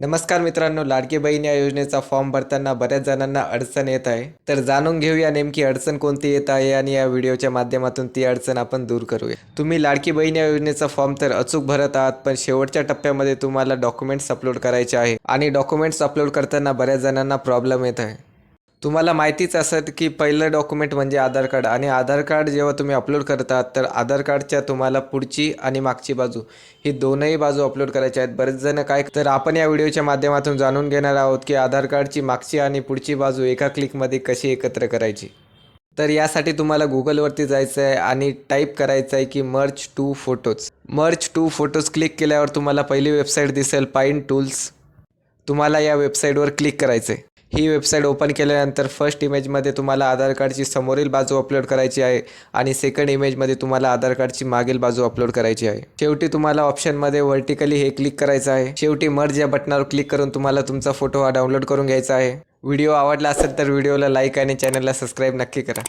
नमस्कार मित्रांनो लाडकी बहीण या योजनेचा फॉर्म भरताना बऱ्याच जणांना अडचण येत आहे. तर जाणून घेऊया नेमकी अडचण कोणती येत आहे आणि या व्हिडिओच्या माध्यमातून ती अडचण आपण दूर करूया. तुम्ही लाडकी बहीण या योजनेचा फॉर्म तर अचूक भरत आहात पण शेवटच्या टप्प्यामध्ये तुम्हाला डॉक्युमेंट्स अपलोड करायचे आहे आणि डॉक्युमेंट्स अपलोड करताना बऱ्याच जणांना प्रॉब्लेम येत आहे. तुम्हाला माहितीच असत की पहिलं डॉक्युमेंट म्हणजे आधार कार्ड आणि आधार कार्ड जेव्हा तुम्ही अपलोड करतात तर आधार कार्डच्या तुम्हाला पुढची आणि मागची बाजू ही दोनही बाजू अपलोड करायच्या आहेत. बरेच जण काय तर आपण या व्हिडिओच्या माध्यमातून जाणून घेणार आहोत की आधार कार्डची मागची आणि पुढची बाजू एका क्लिकमध्ये कशी एकत्र करायची. तर यासाठी तुम्हाला गुगलवरती जायचं आहे आणि टाईप करायचं आहे की merge two photos merge two photos click केल्यावर तुम्हाला पहिली वेबसाईट दिसेल पाईन टूल्स तुम्हाला या वेबसाईटवर क्लिक करायचं आहे ही वेबसाईट ओपन केल्यानंतर फर्स्ट इमेजमध्ये तुम्हाला आधार कार्डची समोरील बाजू अपलोड करायची आहे आणि सेकंड इमेजमध्ये तुम्हाला आधार कार्डची मागील बाजू अपलोड करायची आहे. शेवटी तुम्हाला ऑप्शनमध्ये व्हर्टिकली हे क्लिक करायचं आहे. शेवटी मर्ज या बटनावर क्लिक करून तुम्हाला तुमचा फोटो हा डाउनलोड करून घ्यायचा आहे. व्हिडिओ आवडला असेल तर व्हिडिओला लाईक आणि चॅनलला सबस्क्राईब नक्की करा.